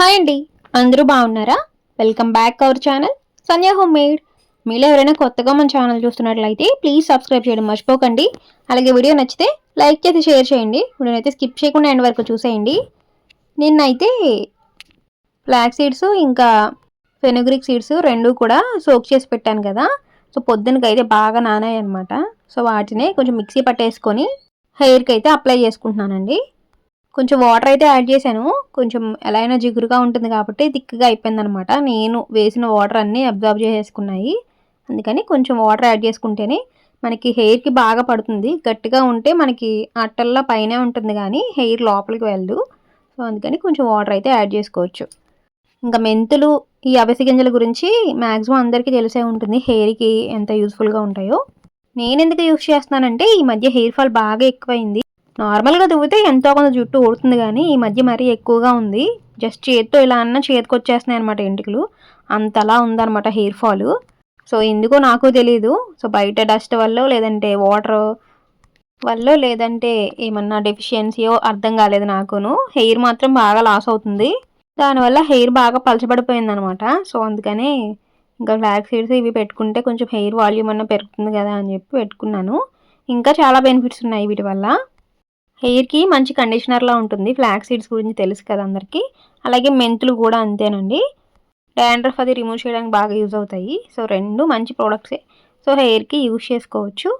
Hi అండి. అందరూ బాగున్నారా? Welcome back our channel Sandhya home made మీలో ఎవరైనా కొత్తగా మన ఛానల్ చూస్తున్నట్లయితే ప్లీజ్ సబ్స్క్రైబ్ చేయడం మర్చిపోకండి. అలాగే వీడియో నచ్చితే లైక్ చేసి షేర్ చేయండి. వీడియోనైతే స్కిప్ చేయకుండా ఎండ్ వరకు చూసేయండి. నిన్నైతే ఫ్లాక్ సీడ్స్ ఇంకా ఫెనుగ్రిక్ సీడ్స్ రెండు కూడా సోక్ చేసి పెట్టాను కదా. సో పొద్దునకి అయితే బాగా నానాయి అనమాట సో వాటిని కొంచెం మిక్సీ పట్టేసుకొని హెయిర్కి అయితే అప్లై చేసుకుంటున్నానండి. కొంచెం వాటర్ అయితే యాడ్ చేశాను. కొంచెం ఎలా అయినా జిగురుగా ఉంటుంది కాబట్టి థిక్గా అయిపోయిందనమాట. నేను వేసిన వాటర్ అన్నీ అబ్జర్వ్ చేసేసుకున్నాయి. అందుకని కొంచెం వాటర్ యాడ్ చేసుకుంటేనే మనకి హెయిర్కి బాగా పడుతుంది. గట్టిగా ఉంటే మనకి అట్టల్లో పైనే ఉంటుంది కానీ హెయిర్ లోపలికి వెళ్ళదు. సో అందుకని కొంచెం వాటర్ అయితే యాడ్ చేసుకోవచ్చు. ఇంకా మెంతులు ఈ అవిసె గింజల గురించి మ్యాక్సిమం అందరికీ తెలిసే ఉంటుంది హెయిర్కి ఎంత యూస్ఫుల్గా ఉంటాయో. నేను ఎందుకు యూస్ చేస్తున్నానంటే ఈ మధ్య హెయిర్ ఫాల్ బాగా ఎక్కువైంది. నార్మల్గా దువ్వితే ఎంతో కొంత జుట్టు ఊడుతుంది కానీ ఈ మధ్య మరీ ఎక్కువగా ఉంది. జస్ట్ చేతితో ఇలా అన్న చేతికి వచ్చేస్తున్నాయి అనమాట ఎంటుకలు. అంతలా ఉందన్నమాట హెయిర్ ఫాల్. సో ఎందుకో నాకు తెలియదు సో బయట డస్ట్ వల్ల లేదంటే వాటర్ వల్ల లేదంటే ఏమన్నా డెఫిషియన్సీయో అర్థం కాలేదు నాకును. హెయిర్ మాత్రం బాగా లాస్ అవుతుంది. దానివల్ల హెయిర్ బాగా పలచబడిపోయింది అనమాట సో అందుకనే ఇంకా ఫ్లాక్ సీడ్స్ ఇవి పెట్టుకుంటే కొంచెం హెయిర్ వాల్యూమ్ అన్న పెరుగుతుంది కదా అని చెప్పి పెట్టుకున్నాను. ఇంకా చాలా బెనిఫిట్స్ ఉన్నాయి వీటి వల్ల. హెయిర్కి మంచి కండిషనర్లా ఉంటుంది. ఫ్లాక్ సీడ్స్ గురించి తెలుసు కదా అందరికీ. అలాగే మెంతులు కూడా అంతేనండి. డాండ్రఫ్ అది రిమూవ్ చేయడానికి బాగా యూజ్ అవుతాయి. సో రెండు మంచి ప్రోడక్ట్సే సో హెయిర్కి యూజ్ చేసుకోవచ్చు.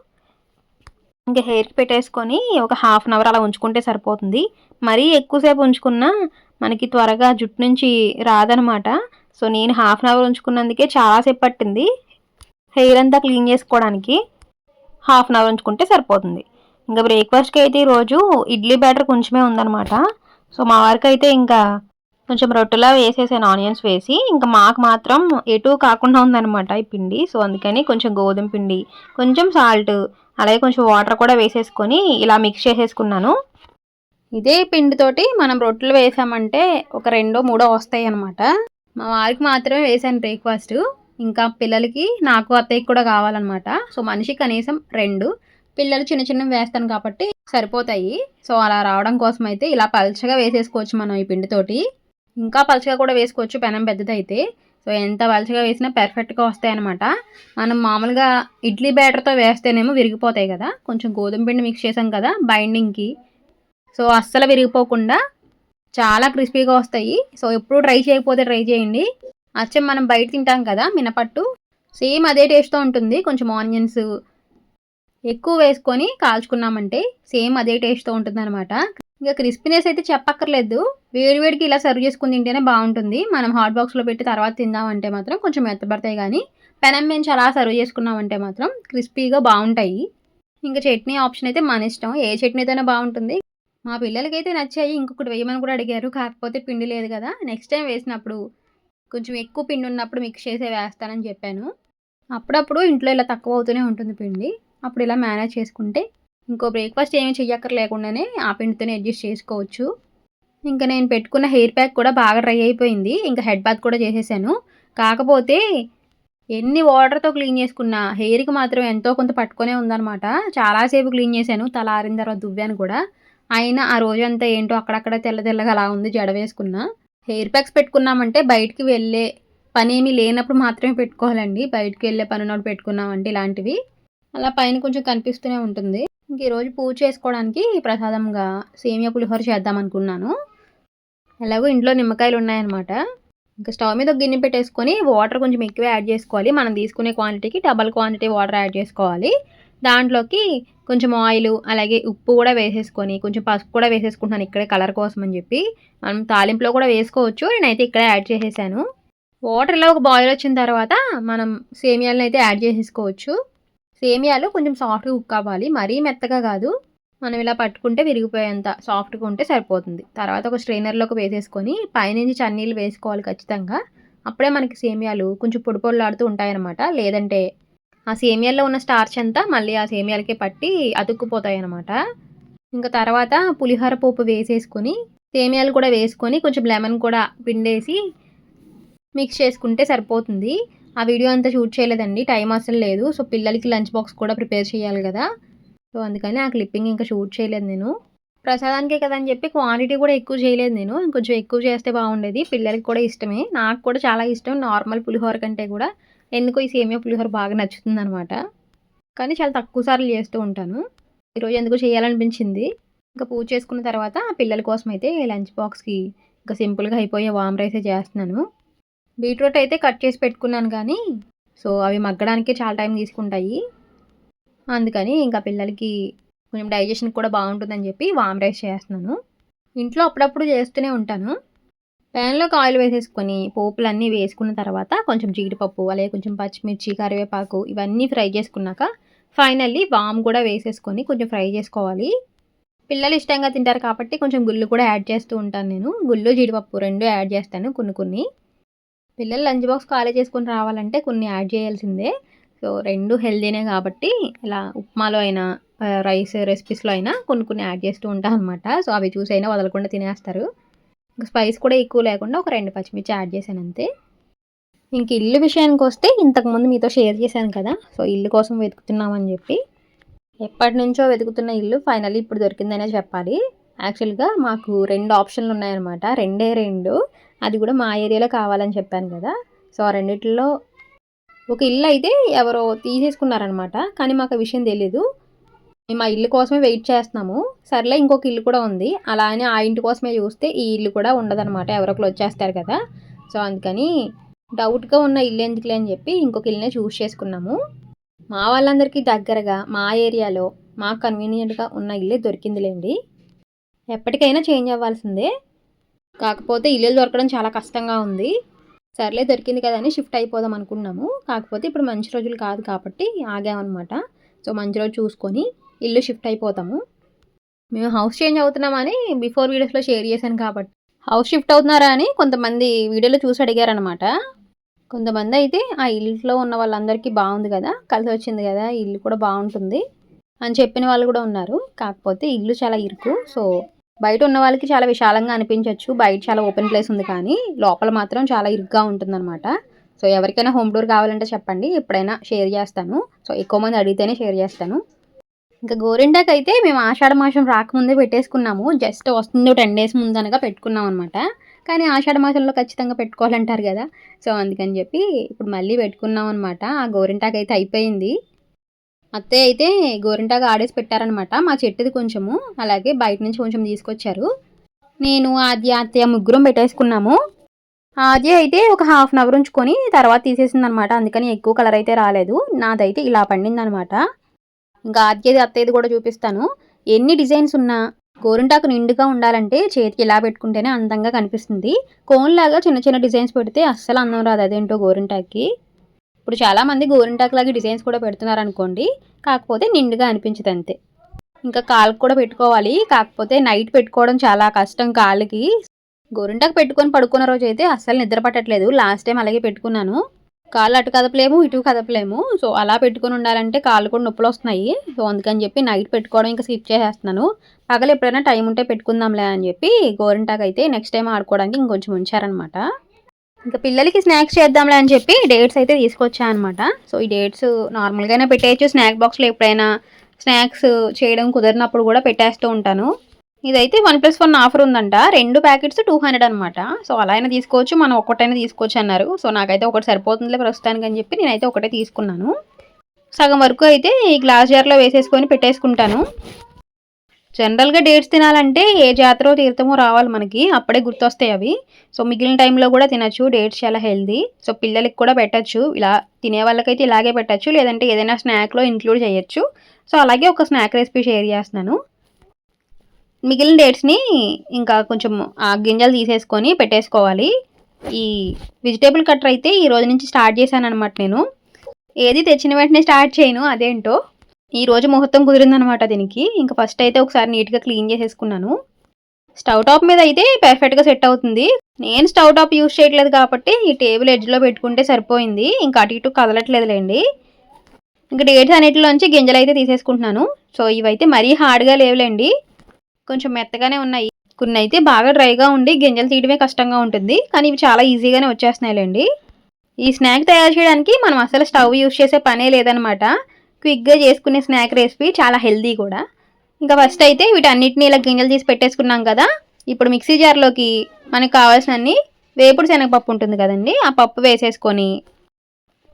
ఇంకా హెయిర్కి పెట్టేసుకొని ఒక హాఫ్ అన్ అవర్ అలా ఉంచుకుంటే సరిపోతుంది. మరీ ఎక్కువసేపు ఉంచుకున్నా మనకి త్వరగా జుట్టు నుంచి రాదనమాట. సో నేను హాఫ్ అన్ అవర్ ఉంచుకున్నందుకే చాలాసేపు పట్టింది. హెయిర్ అంతా క్లీన్ చేసుకోవడానికి హాఫ్ అన్ అవర్ ఉంచుకుంటే సరిపోతుంది. ఇంకా బ్రేక్ఫాస్ట్కి అయితే ఈరోజు ఇడ్లీ బ్యాటర్ కొంచెమే ఉందనమాట సో మా వారికి అయితే ఇంకా కొంచెం రొట్టెలా వేసేసాను ఆనియన్స్ వేసి. ఇంకా మాకు మాత్రం ఎటు కాకుండా ఉందనమాట ఈ పిండి. సో అందుకని కొంచెం గోధుమ పిండి కొంచెం సాల్ట్ అలాగే కొంచెం వాటర్ కూడా వేసేసుకొని ఇలా మిక్స్ చేసేసుకున్నాను. ఇదే పిండితోటి మనం రొట్టెలు వేసామంటే ఒక రెండో మూడో వస్తాయి అనమాట మా వారికి మాత్రమే వేసాను బ్రేక్ఫాస్ట్ ఇంకా పిల్లలకి నాకు అత్తయ్యకి కూడా కావాలన్నమాట. సో మనిషి కనీసం రెండు. పిల్లలు చిన్న చిన్నవి వేస్తాను కాబట్టి సరిపోతాయి. సో అలా రావడం కోసం అయితే ఇలా పలచగా వేసేసుకోవచ్చు మనం ఈ పిండితోటి. ఇంకా పలచగా కూడా వేసుకోవచ్చు పెనం పెద్దదైతే. సో ఎంత పలచగా వేసినా పర్ఫెక్ట్గా వస్తాయి అనమాట మనం మామూలుగా ఇడ్లీ బ్యాటర్తో వేస్తేనేమో విరిగిపోతాయి కదా. కొంచెం గోధుమ పిండి మిక్స్ చేసాం కదా బైండింగ్కి సో అస్సలు విరిగిపోకుండా చాలా క్రిస్పీగా వస్తాయి. సో ఎప్పుడు ట్రై చేయకపోతే ట్రై చేయండి. అచ్చం మనం బయట తింటాం కదా మినపట్టు. సేమ్ అదే టేస్ట్తో ఉంటుంది. కొంచెం ఆనియన్స్ ఎక్కువ వేసుకొని కాల్చుకున్నామంటే సేమ్ అదే టేస్ట్తో ఉంటుంది అనమాట ఇంకా క్రిస్పీనెస్ అయితే చెప్పక్కర్లేదు. వేడివేడికి ఇలా సర్వ్ చేసుకుని తింటేనే బాగుంటుంది. మనం హాట్ బాక్స్లో పెట్టి తర్వాత తిందామంటే మాత్రం కొంచెం మెత్తబడతాయి కానీ పెనం నుంచి అలా సర్వ్ చేసుకున్నామంటే మాత్రం క్రిస్పీగా బాగుంటాయి. ఇంకా చట్నీ ఆప్షన్ అయితే మన ఇష్టం. ఏ చట్నీతోనే బాగుంటుంది. మా పిల్లలకైతే నచ్చాయి. ఇంకొకటి వేయమని కూడా అడిగారు. కాకపోతే పిండి లేదు కదా. నెక్స్ట్ టైం వేసినప్పుడు కొంచెం ఎక్కువ పిండి ఉన్నప్పుడు మిక్స్ చేసే వేస్తానని చెప్పాను. అప్పుడప్పుడు ఇంట్లో ఇలా తక్కువ అవుతూనే ఉంటుంది పిండి. అప్పుడు ఇలా మేనేజ్ చేసుకుంటే ఇంకో బ్రేక్ఫాస్ట్ ఏమీ చెయ్యక్కర్ లేకుండానే ఆ పిండితోనే అడ్జస్ట్ చేసుకోవచ్చు. ఇంకా నేను పెట్టుకున్న హెయిర్ ప్యాక్ కూడా బాగా డ్రై అయిపోయింది. ఇంకా హెడ్ బాత్ కూడా చేసేసాను. కాకపోతే ఎన్ని వాటర్తో క్లీన్ చేసుకున్నా హెయిర్కి మాత్రం ఎంతో కొంత పట్టుకొనే ఉందనమాట చాలాసేపు క్లీన్ చేశాను. తల ఆరిన తర్వాత దువ్వాను కూడా. అయినా ఆ రోజంతా ఏంటో అక్కడక్కడ తెల్ల తెల్లగా అలా ఉంది జడ వేసుకున్నా. హెయిర్ ప్యాక్స్ పెట్టుకున్నామంటే బయటికి వెళ్ళే పని ఏమీ లేనప్పుడు మాత్రమే పెట్టుకోవాలండి. బయటికి వెళ్ళే పని ఉన్నప్పుడు పెట్టుకున్నామంటే ఇలాంటివి. అలా పైన కొంచెం కనిపిస్తూనే ఉంటుంది. ఇంక ఈరోజు పూజ చేసుకోవడానికి ప్రసాదంగా సేమియా పులిహోర చేద్దాం అనుకున్నాను. ఎలాగో ఇంట్లో నిమ్మకాయలు ఉన్నాయన్నమాట. ఇంకా స్టవ్ మీద గిన్నె పెట్టేసుకొని వాటర్ కొంచెం ఎక్కువ యాడ్ చేసుకోవాలి. మనం తీసుకునే క్వాంటిటీకి డబల్ క్వాంటిటీ వాటర్ యాడ్ చేసుకోవాలి. దాంట్లోకి కొంచెం ఆయిల్ అలాగే ఉప్పు కూడా వేసేసుకొని కొంచెం పసుపు కూడా వేసేసుకుంటున్నాను ఇక్కడే కలర్ కోసం అని చెప్పి. మనం తాలింపులో కూడా వేసుకోవచ్చు. నేనైతే ఇక్కడే యాడ్ చేసేసాను. వాటర్ ఇలా ఒక బాయిల్ వచ్చిన తర్వాత మనం సేమియాలను అయితే యాడ్ చేసేసుకోవచ్చు. సేమియాలు కొంచెం సాఫ్ట్గా కుక్ అవ్వాలి మరీ మెత్తగా కాదు. మనం ఇలా పట్టుకుంటే విరిగిపోయేంత సాఫ్ట్గా ఉంటే సరిపోతుంది. తర్వాత ఒక స్ట్రైనర్లోకి వేసేసుకొని పైనుంచి చన్నీళ్ళు వేసుకోవాలి ఖచ్చితంగా. అప్పుడే మనకి సేమియాలు కొంచెం పొడి పొడిలాడుతూ ఉంటాయన్నమాట. లేదంటే ఆ సేమియాల్లో ఉన్న స్టార్చ్ అంతా మళ్ళీ ఆ సేమియాలకే పట్టి అతుక్కుపోతాయనమాట ఇంకా తర్వాత పులిహోర పోపు వేసేసుకొని సేమియాలు కూడా వేసుకొని కొంచెం లెమన్ కూడా పిండేసి మిక్స్ చేసుకుంటే సరిపోతుంది. ఆ వీడియో అంతా షూట్ చేయలేదండి టైం అసలు లేదు. సో పిల్లలకి లంచ్ బాక్స్ కూడా ప్రిపేర్ చేయాలి కదా. సో అందుకని ఆ క్లిప్పింగ్ ఇంకా షూట్ చేయలేదు నేను. ప్రసాదానికే కదా అని చెప్పి క్వాంటిటీ కూడా ఎక్కువ చేయలేదు నేను. ఇంకొంచెం ఎక్కువ చేస్తే బాగుండేది. పిల్లలకి కూడా ఇష్టమే. నాకు కూడా చాలా ఇష్టం. నార్మల్ పులిహోర కంటే కూడా. ఎందుకో ఈ సేమియా పులిహోర బాగా నచ్చుతుంది అనమాట కానీ చాలా తక్కువ సార్లు చేస్తూ ఉంటాను. ఈరోజు ఎందుకో చేయాలనిపించింది. ఇంకా పూజ చేసుకున్న తర్వాత పిల్లల కోసం అయితే లంచ్ బాక్స్కి ఇంకా సింపుల్గా అయిపోయే వామ్ రైసే చేస్తున్నాను. బీట్రూట్ అయితే కట్ చేసి పెట్టుకున్నాను కానీ సో అవి మగ్గడానికే చాలా టైం తీసుకుంటాయి. అందుకని ఇంకా పిల్లలకి కొంచెం డైజెషన్ కూడా బాగుంటుందని చెప్పి వామ్ రైస్ చేస్తున్నాను. ఇంట్లో అప్పుడప్పుడు చేస్తూనే ఉంటాను. ప్యాన్లోకి ఆయిల్ వేసేసుకొని పోపులన్నీ వేసుకున్న తర్వాత కొంచెం జీడిపప్పు అలాగే కొంచెం పచ్చిమిర్చి కరివేపాకు ఇవన్నీ ఫ్రై చేసుకున్నాక ఫైనల్లీ వామ్ కూడా వేసేసుకొని కొంచెం ఫ్రై చేసుకోవాలి. పిల్లలు ఇష్టంగా తింటారు కాబట్టి కొంచెం గుళ్ళు కూడా యాడ్ చేస్తూ ఉంటాను నేను. గుళ్ళు జీడిపప్పు రెండు యాడ్ చేస్తాను కొన్ని కొన్ని. పిల్లలు లంచ్ బాక్స్ ఖాళీ చేసుకొని రావాలంటే కొన్ని యాడ్ చేయాల్సిందే. సో రెండు హెల్దీనే కాబట్టి ఇలా ఉప్మాలో అయినా రైస్ రెసిపీస్లో అయినా కొన్ని కొన్ని యాడ్ చేస్తూ ఉంటాను అనమాట సో అవి చూసి అయినా వదలకుండా తినేస్తారు. ఇంకా స్పైస్ కూడా ఎక్కువ లేకుండా ఒక రెండు పచ్చిమిర్చి యాడ్ చేశాను అంతే. ఇంక ఇల్లు విషయానికి వస్తే ఇంతకుముందు మీతో షేర్ చేశాను కదా. సో ఇల్లు కోసం వెతుకుతున్నామని చెప్పి. ఎప్పటి నుంచో వెతుకుతున్న ఇల్లు ఫైనల్లీ ఇప్పుడు దొరికిందనే చెప్పాలి. యాక్చువల్గా మాకు రెండు ఆప్షన్లు ఉన్నాయన్నమాట. రెండే రెండు. అది కూడా మా ఏరియాలో కావాలని చెప్పాను కదా. సో ఆ రెండిట్లో ఒక ఇల్లు అయితే ఎవరో తీసేసుకున్నారనమాట కానీ మాకు ఆ విషయం తెలీదు. మేము ఆ ఇల్లు కోసమే వెయిట్ చేస్తున్నాము. సర్లే ఇంకొక ఇల్లు కూడా ఉంది. అలా అని ఆ ఇంటి కోసమే చూస్తే ఈ ఇల్లు కూడా ఉండదన్నమాట. ఎవరొకరు వచ్చేస్తారు కదా. సో అందుకని డౌట్గా ఉన్న ఇల్లు ఎందుకులే అని చెప్పి ఇంకొక ఇల్లునే చూస్ చేసుకున్నాము. మా వాళ్ళందరికీ దగ్గరగా మా ఏరియాలో మాకు కన్వీనియంట్గా ఉన్న ఇల్లే దొరికిందిలేండి. ఎప్పటికైనా చేంజ్ అవ్వాల్సిందే. కాకపోతే ఇల్లు దొరకడం చాలా కష్టంగా ఉంది. సర్లే దొరికింది కదా అని షిఫ్ట్ అయిపోదాం అనుకున్నాము. కాకపోతే ఇప్పుడు మంచి రోజులు కాదు కాబట్టి ఆగామన్నమాట. సో మంచి రోజు చూసుకొని ఇల్లు షిఫ్ట్ అయిపోతాము. మేము హౌస్ చేంజ్ అవుతున్నామని బిఫోర్ వీడియోస్లో షేర్ చేశాను కాబట్టి. హౌస్ షిఫ్ట్ అవుతున్నారా అని కొంతమంది వీడియోలో చూసి అడిగారనమాట కొంతమంది అయితే ఆ ఇంట్లో ఉన్న వాళ్ళందరికీ బాగుంది కదా కలిసి వచ్చింది కదా ఇల్లు కూడా బాగుంటుంది అని చెప్పిన వాళ్ళు కూడా ఉన్నారు. కాకపోతే ఇల్లు చాలా ఇరుకు సో బయట ఉన్న వాళ్ళకి చాలా విశాలంగా అనిపించవచ్చు బయట చాలా ఓపెన్ ప్లేస్ ఉంది కానీ లోపల మాత్రం చాలా ఇరుగ్గా ఉంటుందన్నమాట. సో ఎవరికైనా హోమ్ డోర్ కావాలంటే చెప్పండి. ఎప్పుడైనా షేర్ చేస్తాను. సో ఎక్కువ మంది అడిగితేనే షేర్ చేస్తాను. ఇంకా గోరింటాకు అయితే మేము ఆషాఢ మాసం రాకముందే పెట్టేసుకున్నాము. జస్ట్ వస్తుంది టెన్ డేస్ ముందనగా పెట్టుకున్నాం అనమాట కానీ ఆషాఢ మాసంలో ఖచ్చితంగా పెట్టుకోవాలంటారు కదా. సో అందుకని చెప్పి ఇప్పుడు మళ్ళీ పెట్టుకున్నాం అనమాట ఆ గోరింటాకు అయితే అయిపోయింది. అత్తయ్య అయితే గోరింటాగా ఆడేసి పెట్టారనమాట మా చెట్టుది కొంచెము అలాగే బయట నుంచి కొంచెం తీసుకొచ్చారు. నేను ఆద్య అత్తయ్య ముగ్గురం పెట్టేసుకున్నాము. ఆద్య అయితే ఒక హాఫ్ అన్ అవర్ ఉంచుకొని తర్వాత తీసేసింది అనమాట అందుకని ఎక్కువ కలర్ అయితే రాలేదు. నాదైతే ఇలా పండింది అనమాట ఇంకా ఆద్యది అత్తయ్యది కూడా చూపిస్తాను. ఎన్ని డిజైన్స్ ఉన్నా గోరింటాకు నిండుగా ఉండాలంటే చేతికి ఇలా పెట్టుకుంటేనే అందంగా కనిపిస్తుంది. కోన్ లాగా చిన్న చిన్న డిజైన్స్ పెడితే అస్సలు అందం రాదు. అదేంటో గోరింటాకి. ఇప్పుడు చాలామంది గోరింటాకు లాగా డిజైన్స్ కూడా పెడుతున్నారు అనుకోండి కాకపోతే నిండుగా అనిపించదు అంతే. ఇంకా కాళ్ళకు కూడా పెట్టుకోవాలి కాకపోతే నైట్ పెట్టుకోవడం చాలా కష్టం కాళ్ళకి గోరింటాకు పెట్టుకొని పడుకున్న రోజు అయితే అస్సలు నిద్ర పట్టట్లేదు. లాస్ట్ టైం అలాగే పెట్టుకున్నాను. కాళ్ళు అటు కదపలేము ఇటు కదపలేము. సో అలా పెట్టుకుని ఉండాలంటే కాళ్ళు కూడా నొప్పులు వస్తున్నాయి. సో అందుకని చెప్పి నైట్ పెట్టుకోవడం ఇంకా స్కిప్ చేసేస్తున్నాను. పగలు ఎప్పుడైనా టైం ఉంటే పెట్టుకుందాంలే అని చెప్పి గోరింటాకు అయితే నెక్స్ట్ టైం ఆడుకోవడానికి ఇంకొంచెం ఉంచారనమాట ఇంకా పిల్లలకి స్నాక్స్ చేద్దాంలే అని చెప్పి డేట్స్ అయితే తీసుకొచ్చా అనమాట సో ఈ డేట్స్ నార్మల్గానే పెట్టేయచ్చు. స్నాక్ బాక్స్లో ఎప్పుడైనా స్నాక్స్ చేయడం కుదిరినప్పుడు కూడా పెట్టేస్తూ ఉంటాను. ఇదైతే వన్ ప్లస్ వన్ ఆఫర్ ఉందంట. రెండు ప్యాకెట్స్ టూ హండ్రెడ్ అనమాట సో అలా అయినా తీసుకోవచ్చు. మనం ఒక్కటైనా తీసుకోవచ్చు అన్నారు. సో నాకైతే ఒకటి సరిపోతుందిలే ప్రస్తుతానికి అని చెప్పి నేనైతే ఒకటే తీసుకున్నాను. సగం వరకు అయితే ఈ గ్లాస్ జార్లో వేసేసుకొని పెట్టేసుకుంటాను. జనరల్గా డేట్స్ తినాలంటే ఏ జాతర తీర్థమో రావాలి మనకి. అప్పుడే గుర్తొస్తాయి అవి. సో మిగిలిన టైంలో కూడా తినచ్చు. డేట్స్ చాలా హెల్దీ. సో పిల్లలకి కూడా పెట్టచ్చు. ఇలా తినే వాళ్ళకైతే ఇలాగే పెట్టచ్చు. లేదంటే ఏదైనా స్నాక్లో ఇంక్లూడ్ చేయొచ్చు. సో అలాగే ఒక స్నాక్ రెసిపీ షేర్ చేస్తున్నాను. మిగిలిన డేట్స్ని ఇంకా కొంచెం ఆ గింజలు తీసేసుకొని పెట్టేసుకోవాలి. ఈ వెజిటేబుల్ కట్టర్ అయితే ఈ రోజు నుంచి స్టార్ట్ చేశాను అనమాట నేను. ఏది తెచ్చిన వెంటనే స్టార్ట్ చేయను. అదేంటో ఈ రోజు ముహూర్తం కుదిరిందనమాట దీనికి. ఇంకా ఫస్ట్ అయితే ఒకసారి నీట్గా క్లీన్ చేసేసుకున్నాను. స్టవ్ టాప్ మీద అయితే పర్ఫెక్ట్గా సెట్ అవుతుంది. నేను స్టవ్ టాప్ యూస్ చేయట్లేదు కాబట్టి ఈ టేబుల్ ఎడ్జ్లో పెట్టుకుంటే సరిపోయింది. ఇంకా అటు ఇటు కదలట్లేదులేండి. ఇంకా డేట్స్ అన్నిటిలోంచి గింజలు అయితే తీసేసుకుంటున్నాను. సో ఇవైతే మరీ హార్డ్గా లేవులేండి. కొంచెం మెత్తగానే ఉన్నాయి. కొన్ని అయితే బాగా డ్రైగా ఉండి గింజలు తీయడమే కష్టంగా ఉంటుంది. కానీ ఇవి చాలా ఈజీగానే వచ్చేస్తున్నాయిలేండి. ఈ స్నాక్ తయారు చేయడానికి మనం అసలు స్టవ్ యూస్ చేసే పనే లేదనమాట క్విక్గా చేసుకునే స్నాక్ రెసిపీ చాలా హెల్దీ కూడా. ఇంకా ఫస్ట్ అయితే వీటన్నిటిని ఇలా గింజలు తీసి పెట్టేసుకున్నాం కదా. ఇప్పుడు మిక్సీ జార్లోకి మనకు కావాల్సినన్ని వేపుడు శనగపప్పు ఉంటుంది కదండి ఆ పప్పు వేసేసుకొని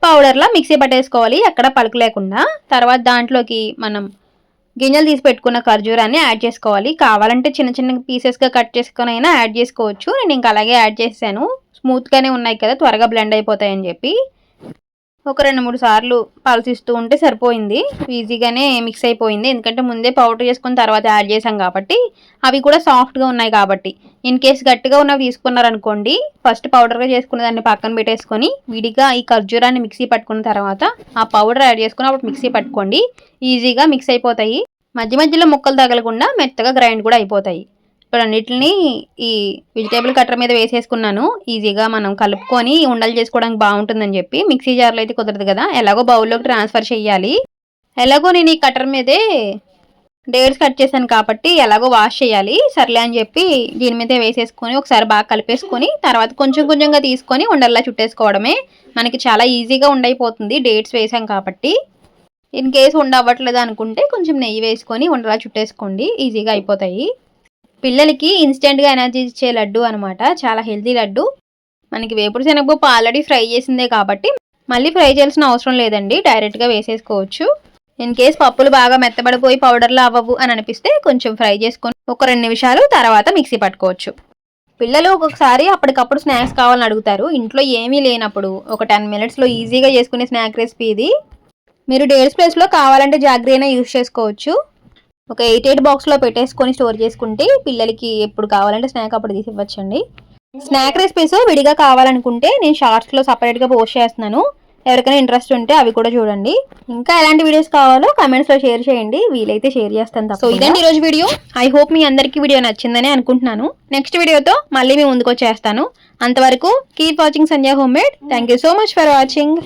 పౌడర్లా మిక్సీ పట్టేసుకోవాలి ఎక్కడ పలుకు లేకుండా తర్వాత దాంట్లోకి మనం గింజలు తీసి పెట్టుకున్న ఖర్జూరాన్ని యాడ్ చేసుకోవాలి. కావాలంటే చిన్న చిన్న పీసెస్గా కట్ చేసుకొని అయినా యాడ్ చేసుకోవచ్చు. నేను ఇంకా అలాగే యాడ్ చేశాను. స్మూత్గానే ఉన్నాయి కదా త్వరగా బ్లెండ్ అయిపోతాయని చెప్పి. ఒక రెండు మూడు సార్లు పలసిస్తూ ఉంటే సరిపోయింది. ఈజీగానే మిక్స్ అయిపోయింది. ఎందుకంటే ముందే పౌడర్ చేసుకున్న తర్వాత యాడ్ చేసాం కాబట్టి అవి కూడా సాఫ్ట్గా ఉన్నాయి కాబట్టి. ఇన్ కేస్ గట్టిగా ఉన్నవి తీసుకున్నారనుకోండి ఫస్ట్ పౌడర్గా చేసుకున్న దాన్ని పక్కన పెట్టేసుకొని విడిగా ఈ ఖర్జూరాన్ని మిక్సీ పట్టుకున్న తర్వాత ఆ పౌడర్ యాడ్ చేసుకుని అప్పుడు మిక్సీ పట్టుకోండి. ఈజీగా మిక్స్ అయిపోతాయి. మధ్య మధ్యలో ముక్కలు తగలకుండా మెత్తగా గ్రైండ్ కూడా అయిపోతాయి. ఇప్పుడు అన్నిటిని ఈ వెజిటేబుల్ కట్టర్ మీద వేసేసుకున్నాను. ఈజీగా మనం కలుపుకొని ఉండలు చేసుకోవడానికి బాగుంటుందని చెప్పి. మిక్సీ జార్లో అయితే కుదరదు కదా. ఎలాగో బౌల్లోకి ట్రాన్స్ఫర్ చేయాలి. ఎలాగో నేను ఈ కట్టర్ మీదే డేట్స్ కట్ చేశాను కాబట్టి ఎలాగో వాష్ చేయాలి. సర్లే అని చెప్పి దీని మీద వేసేసుకొని ఒకసారి బాగా కలిపేసుకొని తర్వాత కొంచెం కొంచెంగా తీసుకొని ఉండల్లా చుట్టేసుకోవడమే. మనకి చాలా ఈజీగా ఉండైపోతుంది. డేట్స్ వేసాం కాబట్టి. ఇన్ కేసు ఉండవ్వట్లేదు అనుకుంటే కొంచెం నెయ్యి వేసుకొని ఉండలా చుట్టేసుకోండి. ఈజీగా అయిపోతాయి. పిల్లలకి ఇన్స్టెంట్గా ఎనర్జీ ఇచ్చే లడ్డు అనమాట చాలా హెల్తీ లడ్డు. మనకి వేపుడు శనగపప్పు ఆల్రెడీ ఫ్రై చేసిందే కాబట్టి మళ్ళీ ఫ్రై చేయాల్సిన అవసరం లేదండి. డైరెక్ట్గా వేసేసుకోవచ్చు. ఇన్ కేస్ పప్పులు బాగా మెత్తబడిపోయి పౌడర్లు అవ్వవు అని అనిపిస్తే కొంచెం ఫ్రై చేసుకొని ఒక రెండు నిమిషాలు తర్వాత మిక్సీ పట్టుకోవచ్చు. పిల్లలు ఒక్కొక్కసారి అప్పటికప్పుడు స్నాక్స్ కావాలని అడుగుతారు. ఇంట్లో ఏమీ లేనప్పుడు ఒక టెన్ మినిట్స్లో ఈజీగా చేసుకునే స్నాక్ రెసిపీ ఇది. మీరు డేట్స్ ప్లేస్లో కావాలంటే జాగ్రీనా యూస్ చేసుకోవచ్చు. ఒక ఎయిట్ ఎయిట్ బాక్స్లో పెట్టేసుకొని స్టోర్ చేసుకుంటే పిల్లలకి ఎప్పుడు కావాలంటే స్నాక్ అప్పుడు తీసి ఇవ్వచ్చండి. స్నాక్ రెసిపీస్ విడిగా కావాలనుకుంటే నేను షార్ట్స్లో సపరేట్గా పోస్ట్ చేస్తున్నాను. ఎవరికైనా ఇంట్రెస్ట్ ఉంటే అవి కూడా చూడండి. ఇంకా ఎలాంటి వీడియోస్ కావాలో కమెంట్స్లో షేర్ చేయండి. వీలైతే షేర్ చేస్తాను సో ఇదండి ఈరోజు వీడియో ఐ హోప్ మీ అందరికీ వీడియో నచ్చిందని అనుకుంటున్నాను. నెక్స్ట్ వీడియోతో మళ్ళీ మీ ముందుకు వచ్చేస్తాను. అంతవరకు keep watching Sandhya home made thank you so much for watching